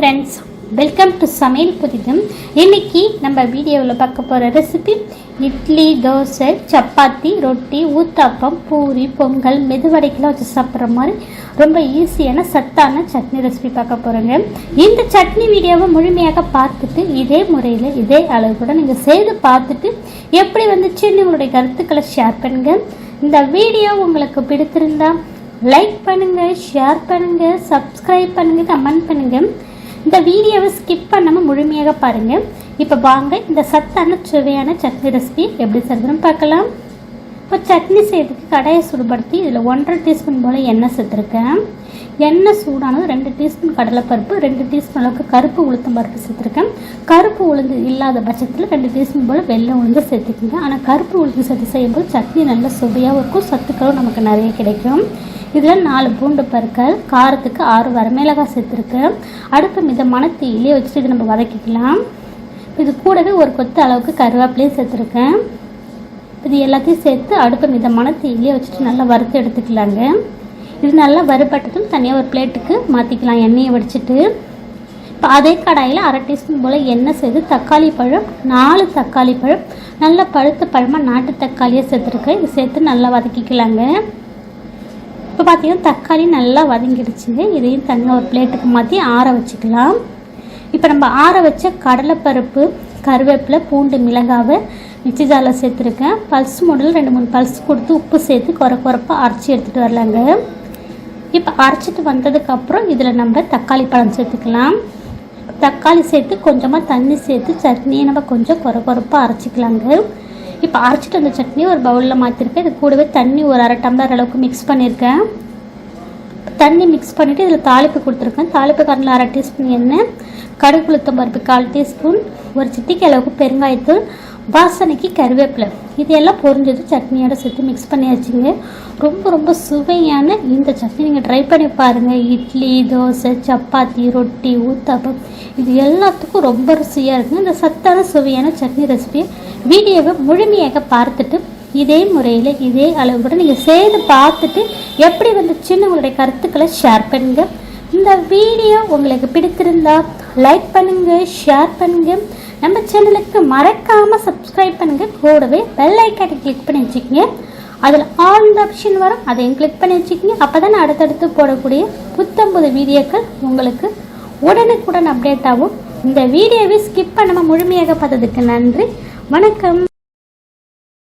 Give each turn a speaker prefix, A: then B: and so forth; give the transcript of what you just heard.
A: Friends welcome to சமையல் புதிதும். இன்னைக்கு நம்ம வீடியோவில் பார்க்க போகிற ரெசிபி இட்லி தோசை சப்பாத்தி ரொட்டி ஊத்தாப்பம் பூரி பொங்கல் மெதுவடைக்கெல்லாம் வச்சு சாப்பிட்ற மாதிரி ரொம்ப ஈஸியான சத்தான சட்னி ரெசிபி பார்க்க போகிறோங்க இந்த சட்னி வீடியோவை முழுமையாக பார்த்துட்டு இதே முறையில் இதே அளவு கூட நீங்கள் செய்து பார்த்துட்டு எப்படி வந்துச்சுன்னு உங்களுடைய கருத்துக்களை ஷேர் பண்ணுங்க. இந்த வீடியோ உங்களுக்கு பிடித்திருந்தா லைக் பண்ணுங்கள் ஷேர் பண்ணுங்கள் சப்ஸ்கிரைப் பண்ணுங்கள் கமெண்ட் பண்ணுங்கள் இந்த வீடியோவை ஸ்கிப் பண்ணாமல் முழுமையாக பாருங்க. இப்போ வாங்க இந்த சத்தான சுவையான சட்னி ரெசிபி எப்படி செய்கிறதுன்னு பார்க்கலாம். இப்போ சட்னி செய்யறதுக்கு கடையை சூடுபடுத்தி இதில் ஒன்றரை டீஸ்பூன் போல் எண்ணெய் சேர்த்துருக்கேன். எண்ணெய் சூடானது ரெண்டு டீஸ்பூன் கடலைப்பருப்பு ரெண்டு டீஸ்பூன் அளவுக்கு கருப்பு உளுத்தம் பருப்பு சேர்த்துருக்கேன். கருப்பு உளுந்து இல்லாத பட்சத்தில் ரெண்டு டீஸ்பூன் போல் வெள்ளை உளுந்து சேர்த்துக்கோங்க. ஆனால் கருப்பு உளுந்து சேர்த்து செய்யும்போது சட்னி நல்ல சுவையாகவும் இருக்கும் சத்துக்களும் நமக்கு நிறைய கிடைக்கும். இதில் நாலு பூண்டு பற்கள் காரத்துக்கு ஆறு வரமிளகாய் சேர்த்துருக்கேன் அடுப்பு மிதமான தீயிலே வச்சுட்டு இது நம்ம வதக்கிக்கலாம். இது கூடவே ஒரு கொத்து அளவுக்கு கருவேப்பிலையும் சேர்த்துருக்கேன் இது எல்லாத்தையும் சேர்த்து அடுப்பு மிதமான தீயிலே வச்சுட்டு நல்லா வறுத்து எடுத்துக்கலாங்க. இது நல்லா வறுபட்டதும் தனியாக ஒரு பிளேட்டுக்கு மாற்றிக்கலாம் எண்ணெயை வடிச்சிட்டு. இப்போ அதே கடாயில் அரை டீஸ்பூன் போல் எண்ணெய் சேர்த்து தக்காளி பழம் நாலு தக்காளி பழம் நல்லா பழுத்த பழமாக நாட்டு தக்காளியை சேர்த்துருக்கேன் இது சேர்த்து நல்லா வதக்கிக்கலாங்க. இப்போ பார்த்தீங்கன்னா தக்காளி நல்லா வதங்கிடுச்சுங்க. இதையும் தனியாக ஒரு பிளேட்டுக்கு மாற்றி ஆற வச்சுக்கலாம். இப்போ நம்ம ஆற வச்ச கடலைப்பருப்பு கருவேப்பிலை பூண்டு மிளகாவை மிக்சி ஜாரில் சேர்த்துருக்கேன். பல்ஸ் மூடல் ரெண்டு மூணு பல்ஸ் கொடுத்து உப்பு சேர்த்து குறை குறைப்பாக அரைச்சி எடுத்துகிட்டு வரலாங்க. இப்போ அரைச்சிட்டு வந்ததுக்கப்புறம் இதில் நம்ம தக்காளி பழம் சேர்த்துக்கலாம். தக்காளி சேர்த்து கொஞ்சமாக தண்ணி சேர்த்து சட்னியை நம்ம கொஞ்சம் குறை குறைப்பாக அரைச்சிக்கலாங்க. இப்போ அரைச்சிட்டு வந்த சட்னி ஒரு பவுலில் மாற்றிருக்கேன் இது கூடவே தண்ணி ஒரு அரை டம்ளர் அளவுக்கு மிக்ஸ் பண்ணியிருக்கேன் தண்ணி மிக்ஸ் பண்ணிவிட்டு இதில் தாளிப்பு கொடுத்துருக்கேன். தாளிப்பு கரண்டில் அரை டீஸ்பூன் எண்ணெய் கடுகு உளுத்தம் பருப்பு கால் டீஸ்பூன் ஒரு சிட்டிக்கு அளவுக்கு பெருங்காயத்தூள் வாசனைக்கு கருவேப்பிலை. இது எல்லாம் பொரிஞ்சது சட்னியோட சேர்த்து மிக்ஸ் பண்ணி வச்சுங்க ரொம்ப ரொம்ப சுவையான இந்த சட்னி. நீங்கள் ட்ரை பண்ணி பாருங்கள் இட்லி தோசை சப்பாத்தி ரொட்டி ஊத்தாப்பம். இது எல்லாத்துக்கும் ரொம்ப ருசியாக இருக்குங்க. இந்த சத்தான சுவையான சட்னி ரெசிபியை வீடியோவை முழுமையாக பார்த்துட்டு இதே முறையில் இதே அளவு கூட நீங்கள் செய்து பார்த்துட்டு எப்படி வந்துச்சுன்னு உங்களுடைய கருத்துக்களை ஷேர் பண்ணுங்க. இந்த வீடியோ உங்களுக்கு பிடித்திருந்தா லைக் பண்ணுங்க ஷேர் பண்ணுங்க. நம்ம சேனலுக்கு மறக்காமல் சப்ஸ்கிரைப் பண்ணுங்க. கூடவே பெல் ஐக்கானை கிளிக் பண்ணி வச்சுக்கோங்க. அதில் ஆல் ஆப்ஷன் வரும். அதையும் கிளிக் பண்ணி வச்சுக்கோங்க. அப்போ தான் அடுத்தடுத்து போடக்கூடிய புத்தம்புது வீடியோக்கள் உங்களுக்கு உடனுக்குடன் அப்டேட் ஆகும். இந்த வீடியோவை ஸ்கிப் பண்ணாமல் முழுமையாக பார்த்ததுக்கு நன்றி. வணக்கம்.